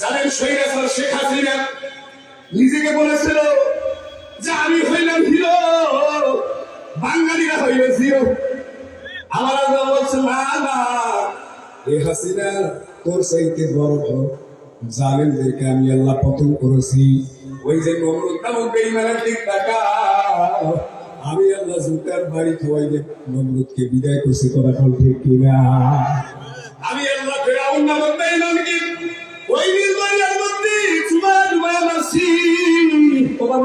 জানেন সৈরাচার শেখ হাসিনা, নিজেকে বলেছিল যে আমি হইলাম হিরো, বাঙালিরা হইল জিরো। আমার আল্লাহ বলছে না না, এ হাসিনা তোর চাইতে বড় জালেমদেরকে আমি আল্লাহ পতন করেছি। ওই যে নমরুদ বেইমানের দিক টাকা, আমি আল্লাহ জুতার বাড়ি খাওয়াই যে নমরুদকে বিদায় করছি, কথা ঠিক কিনা?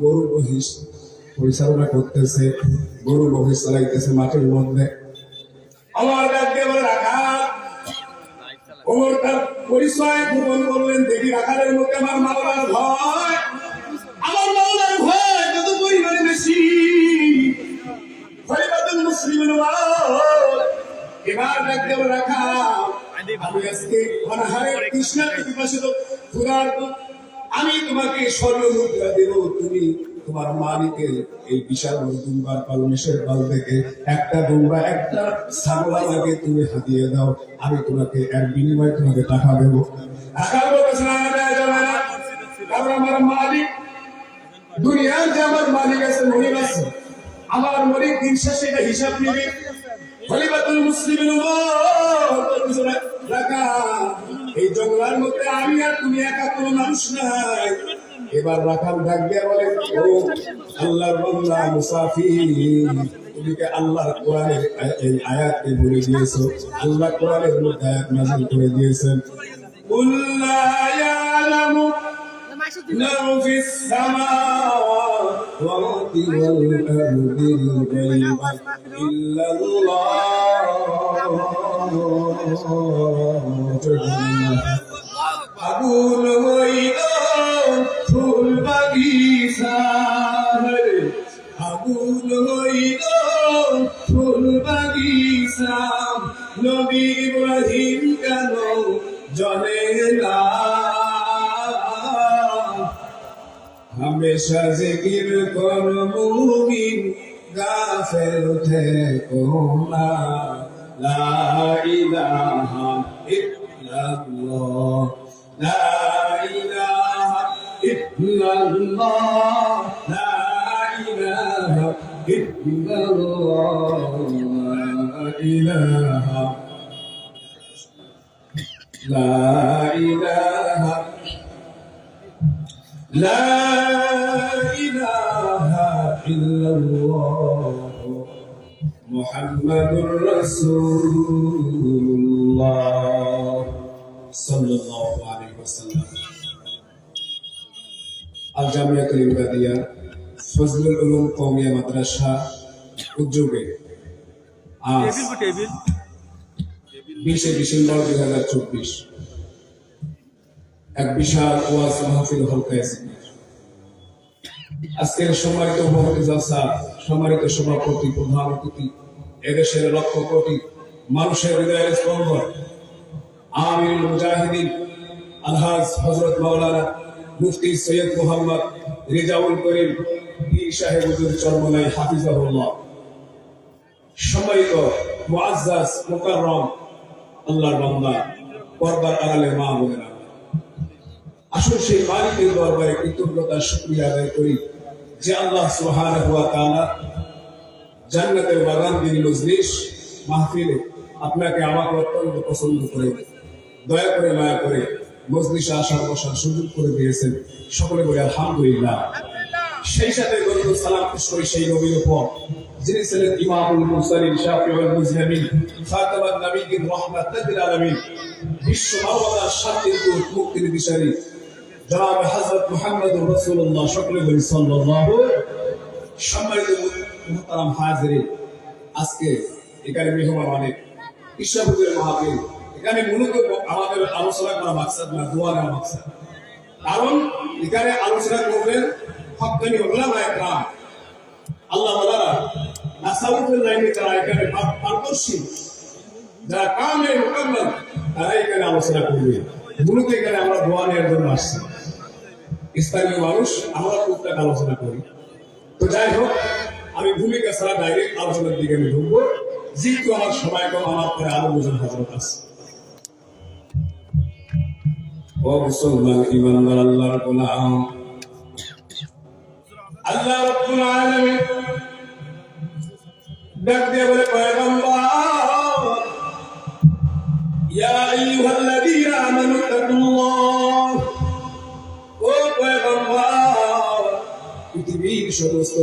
গরু মহিষ পরিচালনা করতেছে, গরু মহিষ চালাইতেছে মাঠের মধ্যে। আমার পরিচয় দেখি ভয়। আমার ভয় পরিমাণে বেশি। আমি আমি তোমাকে স্বর্ণ মুদ্রা দেব। তুমি তোমার মালিকের এই বিশাল দুম্বার বাল থেকে একটা দুম্বা, একটা তুমি হাতিয়ে দাও। আমি তোমাকে এর বিনিময়ে তোমাকে টাকা দেবো। আমার মালিক দুনিয়ার যে আমার মালিক আছে, মনিব আছে, আমার মনিক দিন শেষে হিসাব নিবে। খলিফাতুল মুসলিমিন রাখা এই জঙ্গলার মধ্যে আমি আর তুমি একা কোনো মানুষ নাই এবার রাখাল ডাক দিয়ে বলে ও আল্লাহর বান্দা মুসাফির তুমি কি আল্লাহর কোরআনের আয়- এই আয়াতকে ভুলে দিয়েছো আল্লাহ কোরআনের মধ্যে আয়াত নাযিল করে দিয়েছেন قل لا يعلم من في السماوات واطل الأرض الغيب إلا الله أقول وإذا হামেশা জিকির কর মুমিন, গাফেল থেকো না। লা ইলাহা ইল্লাল্লাহ। লা ইলাহা ইল্লাল্লাহ। লা ইলাহা ইল্লাল্লাহ। লা ইলাহা لا إله إلا الله محمد رسول الله صلى الله عليه وسلم الجامعة الإمدادية فضل العلوم قومية مدرسة উদ্যোগে আজ টেবিল বিশে ডিসেম্বর দুই হাজার চব্বিশ এক বিশাল ওয়াজ মাহফিল হলকাইছে আজকের সম্মানিত জলসা, সম্মানিত সভাপতি, প্রধান অতিথি, এদেশের লক্ষ কোটি মানুষের হৃদয়ের স্পন্দন। আমিরুল মুজাহিদিন, আলহাজ হজরত মাওলানা মুফতি সৈয়দ মোহাম্মদ রেজাউল করিম, পীর সাহেব হুজুর চরমলাই হাফিজাহুল্লাহ। সম্মানিত মুআজ্জাজ মুকাররম, আল্লাহর বান্দা, পর্দার আড়ালে মা বোনেরা। আসুন সেই মালিকের দরবারে কৃতজ্ঞতা শুক্রিয়া আদায় করি যে আল্লাহ সুবহানাহু হুয়া তাআলা জান্নাতের বাগান দিন মজলিস মাহফিলে আপনাকে আমাকে অত্যন্ত পছন্দ করে, দয়া করে মায়া করে মজলিসে আসার বসার সুযোগ করে দিয়েছেন। সকলে বলে আলহামদুলিল্লাহ। সেই সাথে গরুল সালাম পেশ করি সেই নবীর উপর। যিনি ছিলেন ইমামুল মুরসালিন শাফিউল খাতামান নবীন রাহমাতাল আলামিন, বিশ্ব মানবতার শান্তির দূত মুক্তির দিশারি জনাব হযরত মুহাম্মদুর রাসূলুল্লাহ সকলে বলি সাল্লাল্লাহু সম্মানিত মুহতারাম আজকে এখানে মেহমান অনেক। ঈশ্বরপুরের মাহফিল এখানে মূলত আমাদের আলোচনা করা মাকসাদ না, দোয়া নেওয়া মাকসাদ। কারণ এখানে আলোচনা করবেন হকানি ওলামা আল্লাহ তারা এখানে আলোচনা করবে। এখানে আমরা স্থানীয় মানুষ, আমরা আলোচনা করি। তো আমি ভূমিকা ছাড়া ডাইরেক্ট আলোচনার দিকে আমি ঢুকবো। যেহেতু আমার সময় কম, আমার পরে আরও দুজন হজরত আছে। ও মুসলমান ইমানদার আল্লাহর গোলাম। আল্লাহ রব্বুল আলামিন ডাক দিয়ে বলে, পয়গম্বর, ইয়া আইয়ুহাল্লাযীনা আমানু সমস্ত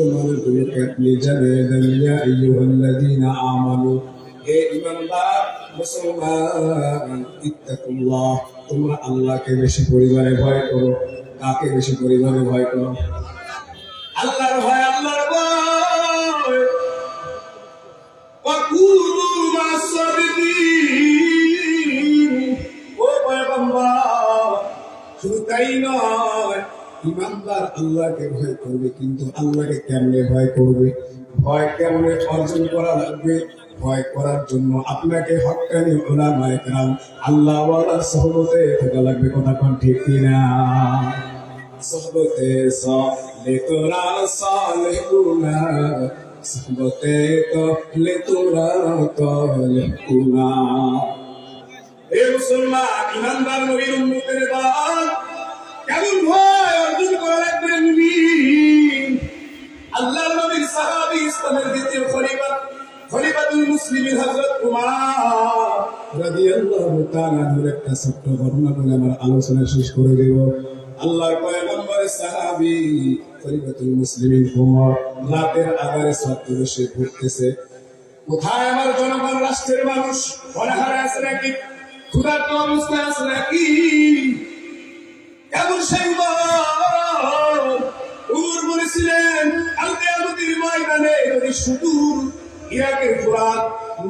তোমরা আল্লাহকে বেশি পরিবারে ভয় করো, কাকে বেশি পরিবারে ভয় করো? আল্লাহর ভয়, আল্লাহর আল্লাহকে ভয় করবে, কিন্তু আল্লাহকে কেমনে ভয় করবে? ভয় কেমনে অর্জন করা লাগবে? ভয় করার জন্য আপনাকে হকানি ওলামায়ে কেরাম আল্লাহ সহবতে থাকা লাগবে, কথা কোন ঠিক কিনা? সহবতে সলে তোরা সালে গুনা সহবতে তলে তোরা তলে এ মুসলমান ভয় মুমিন নবীর সাহাবী ইসলামের দ্বিতীয় খলিফা খলিফাতুল মুসলিমিন একটা ছোট্ট ঘটনা বলে আমার আলোচনা শেষ করে দেব। আল্লাহর পয়গম্বরের সাহাবী খলিফাতুল মুসলিমিন উমর কোথায় আমার জনগণ, রাষ্ট্রের মানুষ? অনাহারে আছে নাকি? ক্ষুধার্ত অবস্থায় আছে নাকি? এমন সেই উমর বলেছিলেন, আল কিয়ামতের ময়দানে যদি সুদূর ইরাকের ফুরাত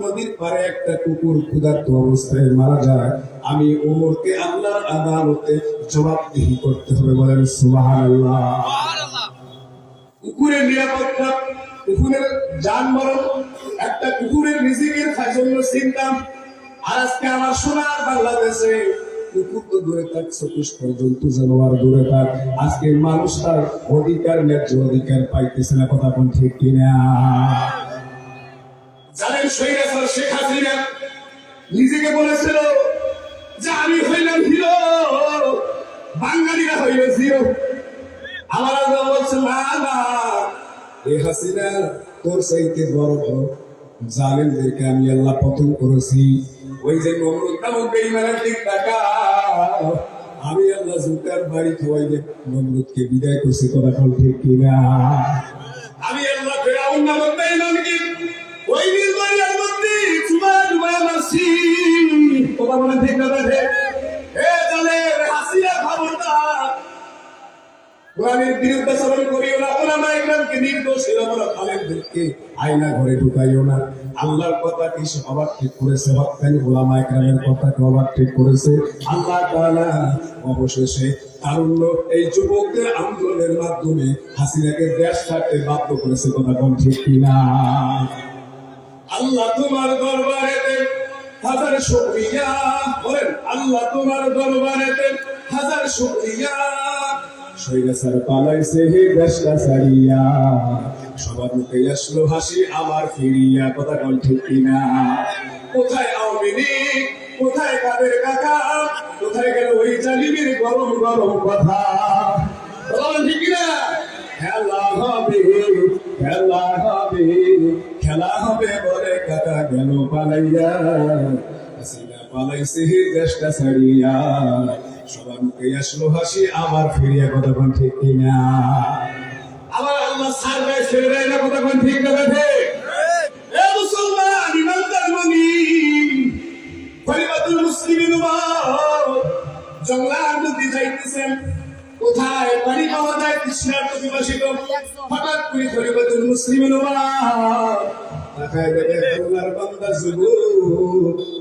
নদীর পারে একটা কুকুর ক্ষুধার্ত অবস্থায় মারা যায়। আমি ওমরকে আল্লাহর আদালতে জবাবদিহি করতে হবে বলেন সুবহানাল্লাহ। কুকুরের নিরাপত্তা কুকুরের যান মরণ একটা কুকুরের রিজিকের জন্য চিন্তা। আর আজকে আমার সোনার বাংলাদেশে কুকুর তো দূরে থাক চতুষ্প জন্তু জানোয়ার দূরে থাক। আজকে মানুষ তার অধিকার ন্যায্য অধিকার পাইতেছে না কথা কোন ঠিক কিনা? নিজেকে বলেছিল যে আমি হইলাম হিরো। বাঙালিরা হইল জিরো। আমার আল্লাহ বলছে, না না, এ হাসিনা তোর চাইতে বড় বড় আমি আল্লাহ পতন করেছি। ওই যে নমরুদ নামক বেঈমানের দিক টাকা আমি আল্লাহ জুতার বাড়ি খাওয়াই যে নমরুদকে বিদায় করছি। কথা ঠিক কিনা? কথা ঠিক না দেখে এ জালেম হাসিনা খবরদার। কোরআনের বিরুদ্ধাচরণ করিও না ওলামা ইকরামকে নির্দোষ এরকম খালেদদেরকে আয়না ঘরে ঢুকাইও না। আল্লাহর কথা কি সে ঠিক করেছে? হকানি ওলামা ইকরামের কথা অবাক ঠিক করেছে? আল্লাহ তাআলা অবশেষে তারুণ্য এই যুবকদের আন্দোলনের মাধ্যমে হাসিনাকে দেশ ছাড়তে বাধ্য করেছে, কথা কোন ঠিক কিনা? আল্লাহ তোমার দরবারেতে হাজার শুকরিয়া। বলেন, আল্লাহ তোমার দরবারেতে শুকরিয়া। সৈরাসার পালাইছে হে সবার মুখে আসলো হাসি আমার ফিরিয়া। কথা কল ঠিক কিনা? কোথায় আওয়ামী কোথায় কাদের কাকা? কোথায় গেল ওই জালিমের গরম গরম কথা বলেন ঠিক কিনা? খেলা হবে খেলা হবে খেলা হবে বলে কাকা গেল পালাইয়া। পালাইছে দেশটা ছাড়িয়া। সবার মুখে আসলো হাসি আমার ফিরিয়া কথা কোন ঠিক কিনা? আবার আল্লাহ সার গায়ে ছেড়ে দেয় না কথা কোন ঠিক না এ মুসলমান, ইমানদার মনি খলিফাতুল মুসলিমিন জঙ্গলার মধ্যে যাইতেছেন। কোথায়? পানি পাওয়া যায় তৃষ্ণার্ত বিভাসিত হঠাৎ করে খলিফাতুল মুসলিমিন তাকায় দেখে আল্লাহর বান্দা যুবক।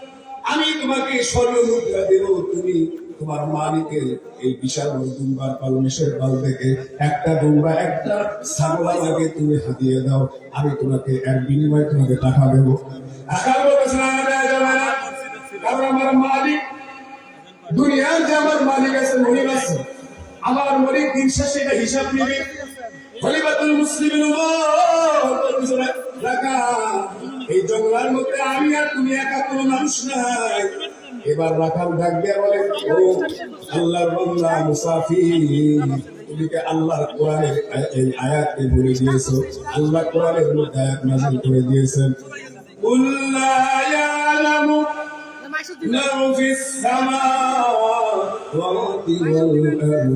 আমি তোমাকে স্বর্ণ মুদ্রা দেব। তুমি তোমার মালিকের এই বিশাল দুম্বার পালমেশের বাল থেকে একটা দুম্বা, একটা ছাগল আমাকে তুমি হাতিয়ে দাও। আমি তোমাকে এর বিনিময়ে তোমাকে টাকা দেবো। কারণ আমার মালিক মালিক এই জঙ্গলার মধ্যে আমি আর তুমি একা কোনো মানুষ নাই এবার রাখাল ডাক দিয়া বলে ও আল্লাহর বান্দা মুসাফির তুমি কি আল্লাহর কোরআনের আয়- এই আয়াতকে ভুলে দিয়েছো আল্লাহ কোরআনের মধ্যে আয়াত নাযিল করে দিয়েছেন قل لا يعلم من في السماوات والأرض الغيب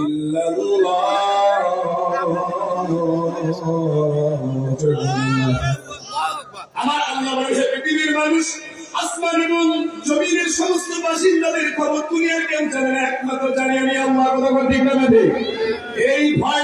إلا الله আমার আল্লাহ বলেছে, পৃথিবীর মানুষ, আসমান এবং জমিনের সমস্ত বাসিন্দাদের খবর দুনিয়ার কেউ জানে একমাত্র জানি আমি আল্লাহ, কথা ঠিক না? এই ভয়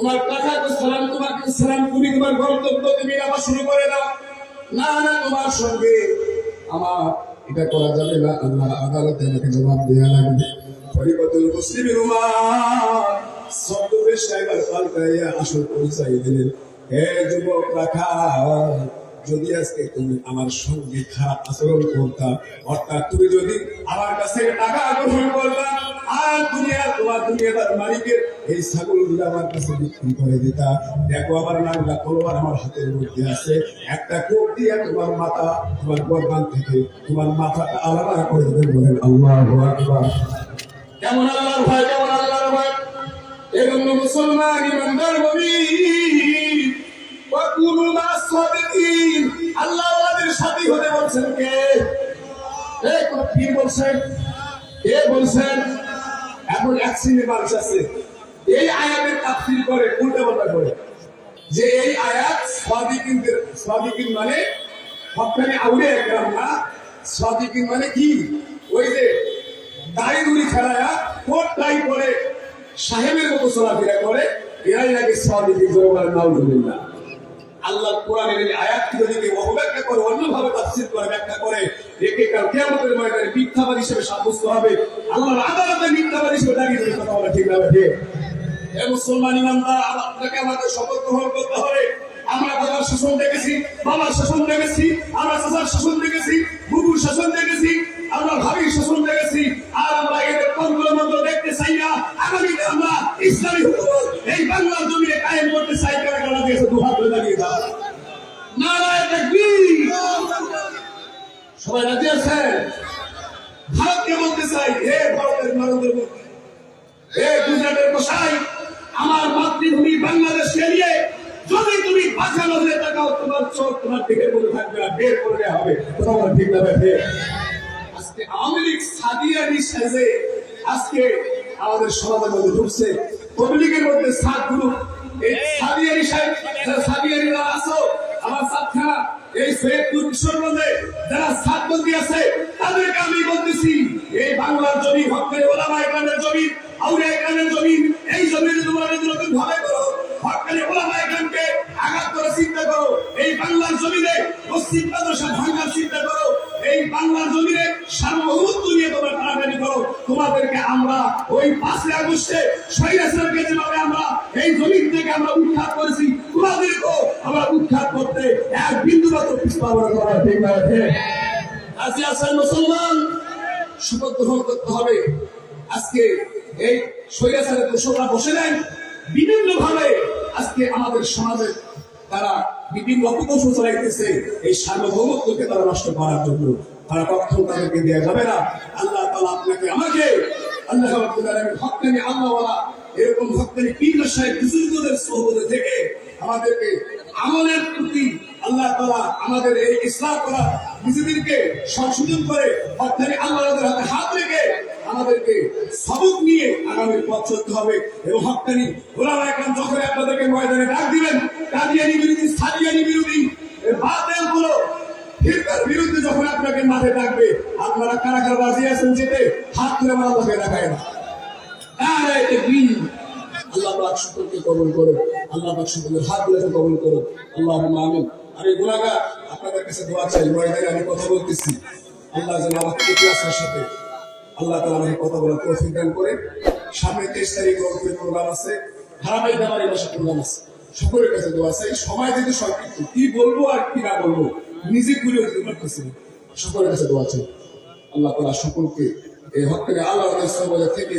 তোমার টাকা তো সালাম তোমাকে সালাম তুমি তোমার গন্তব্য তুমি আবার শুরু করে দাও। না না, তোমার সঙ্গে আমার এটা করা যাবে না। আল্লাহ আদালতে আমাকে জবাব দেওয়া লাগবে। পরিবর্তন মুসলিমের ছদ্মবেশ সাহেবের পাল্টাইয়া আসল পরিচয় দিলেন। হে যুবক রাখা যদি আজকে তুমি আমার সঙ্গে খারাপ আচরণ করতা, অর্থাৎ তুমি যদি আমার কাছে টাকা গ্রহণ করতা আর দুনিয়া, তোমার দুনিয়াদার মালিকের এই ছাগলগুলো আমার কাছে বিক্রি করে দিতা। দেখো আমার নামটা তলোয়ার আমার হাতের মধ্যে আছে। একটা কোপ দিয়ে তোমার মাথা, তোমার গরবান থেকে তোমার মাথাটা আলাদা করে দেবেন বলেন আল্লাহ কেমন আল্লাহর ভয়, কেমন আল্লাহর ভয়? এজন্য মুসলমান, ইমানদার বলি ওয়াকুনু মাস সাদিকিন। আল্লাহ ওয়াদের সাথী হতে বলছেন কে? এ কোন পীর বলছেন? কে বলছেন? এখন এক শ্রেণির মানুষ আছে। এই আয়াতের করে উল্টা পাল্টা করে। যে এই আয়াত সাদিকিন মানে আউলিয়া একরাম না, সাদিকিন মানে কি? ওই যে দাড়ি দুড়ি খেলায়া কোট টাই পরে সাহেবের মতো চলাফেরা করে, এরাই নাকি সাদিকিন জোরে বলেন নাউজুবিল্লাহ। আল্লাহ কোরআনের এই কেউ অবব্যাখ্যা করে, অন্যভাবে তাফসীর করে, ব্যাখ্যা করে একে কাল কিয়ামতের ময়দানে মিথ্যাবাদ হিসেবে সাব্যস্ত হবে। আল্লাহর আদালতে মিথ্যাবাদ হিসেবে দাঁড়িয়ে দিলে কথা বলা ঠিক না ঠিক? এ মুসলমান ইমানদার আপনাকে আমাদের শপথ গ্রহণ করতে হবে। আমরা বাবার শাসন দেখেছি, বাবার শাসন দেখেছি, আমরা চাচার শাসন দেখেছি, বুবুর শাসন দেখেছি, আমরা ভাবির শাসন দেখেছি। আর আমরা এদের কোনগুলোর মতো দেখতে চাই না। আগামীতে আমরা ইসলামী সবাই রাজি আছেন? ভারতকে বলতে চাই, হে ভারতের মানুষের বলতে হে গুজরাটের মশাই আমার মাতৃভূমি বাংলাদেশকে নিয়ে যদি তুমি পাশা নজরে তাকাও তোমার চোখ, তোমার দিকে বলে থাকবে না বের করে দেওয়া হবে। তোমার ঠিক না আজকে আওয়ামী লীগ সাদিয়ানি সাজে আজকে আমাদের সমাজের মধ্যে ঢুকছে। পব্লিকের মধ্যে সাত গ্রুপ। এই সাদিয়ানি সাহেব সাদিয়ানিরা আসো আমার সাত এই সৈয়দপুর কিশোরগঞ্জে যারা সাতবন্দি আছে, তাদেরকে আমি বলতেছি, এই বাংলার জমি হকের ওলামা এখানের জমি, আউলিয়া এখানের জমি, এই জমি তোমরা নতুন ভাবে করো হকানি ওলামা আঘাত করে চিন্তা করো, এই বাংলার পশ্চিম ভাঙ্গার চিন্তা করো, এই বাংলার জমিনে সার্বভৌমত্ব নিয়ে তোমরা করো, তোমাদেরকে আমরা ওই পাঁচই আগস্টে শহীদাসকে যেভাবে আমরা এই জমিন থেকে আমরা উৎখাত করেছি পিছপা করা ঠিক না আজকে আসেন মুসলমান শপথ গ্রহণ করতে হবে। আজকে এই শৈলাচারের দোষরা বসে নেন। বিভিন্ন ভাবে আজকে আমাদের সমাজে তারা বিভিন্ন অপকৌশল চালাইতেছে। এই সার্বভৌমত্বকে তারা নষ্ট করার জন্য তারা কখনো তাদেরকে দেওয়া যাবে না। আল্লাহ তালা আপনাকে, আমাকে আল্লাহ ভক্তানি আল্লাহওয়ালা এরকম ভক্তানি পীর সাহেব, বুজুর্গদের সহবতে থেকে আমাদেরকে আমলের প্রতি আল্লাহ আমাদের এই ইসলাম করা নিজেদেরকে সংশোধন করে অর্থাৎ আল্লাহদের হাতে হাত রেখে আমাদেরকে সবক নিয়ে আগামী পথ চলতে হবে এবং হকানি ওলামা এখন যখন আপনাদেরকে ময়দানে ডাক দিবেন, কাদিয়ানি বিরোধী, সাদিয়ানি বিরোধী বাতিল ফিরকার বিরুদ্ধে যখন আপনাকে মাঠে ডাকবে, আপনারা কারা কারা বাজি আছেন যেতে হাত তুলে মারা লোকে দেখায় না। আল্লাহ পাক সকলকে কবুল করুন আল্লাহ পাক সকলের হাত তুলে কবুল করুন আল্লাহ আমিন। আমি গুনাহগার আপনাদের কাছে দোয়া চাই ময়দানে আমি কথা বলতেছি। আল্লাহ যেন আমাকে ইতিহাসের সাথে আল্লাহ তাআলা আমাকে কথা বলার তৌফিক দান করে। সামনে তেইশ তারিখ রংপুরে প্রোগ্রাম আছে, ধারাবাহিক আমার এই মাসে প্রোগ্রাম আছে। সকলের কাছে দোয়া চাই, সময় যদি সংক্ষিপ্ত কি বলব আর কি না বলব, নিজে ঘুরে উঠতে পারতেছি সকলের কাছে দোয়া চাই। আল্লাহ তালা সকলকে এই হকের আল্লাহ বলে থেকে